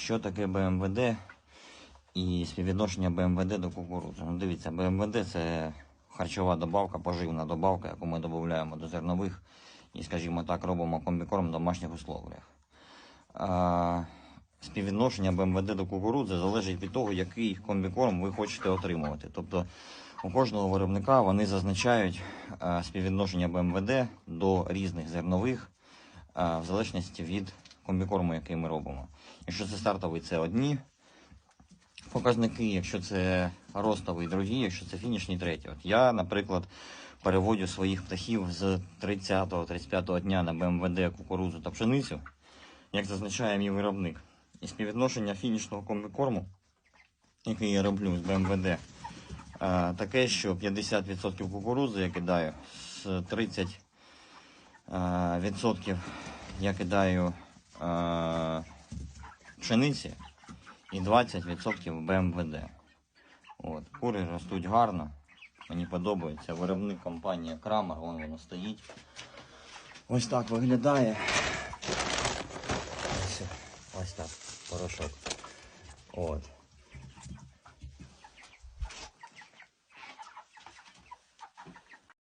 Що таке БМВД і співвідношення БМВД до кукурудзи? Ну, дивіться, БМВД це харчова добавка, поживна добавка, яку ми додаємо до зернових і, скажімо так, робимо комбікорм в домашніх условиях. А, співвідношення БМВД до кукурудзи залежить від того, який комбікорм ви хочете отримувати. Тобто у кожного виробника вони зазначають а, співвідношення БМВД до різних зернових а, в залежності від комбікорму, який ми робимо. Якщо це стартовий, це одні показники, якщо це ростовий, другі, якщо це фінішні, треті. От я, наприклад, переводю своїх птахів з 30-35 дня на БМВД кукурудзу та пшеницю, як зазначає мій виробник. І співвідношення фінішного комбікорму, який я роблю з БМВД, е, таке, що 50% кукурудзи я кидаю, з 30 е, відсотків я кидаю пшениці і 20% БМВД. От. Кури ростуть гарно. Мені подобається. Виробник компанія Крамер, вон воно стоїть. Ось так виглядає. Ось так, порошок. От.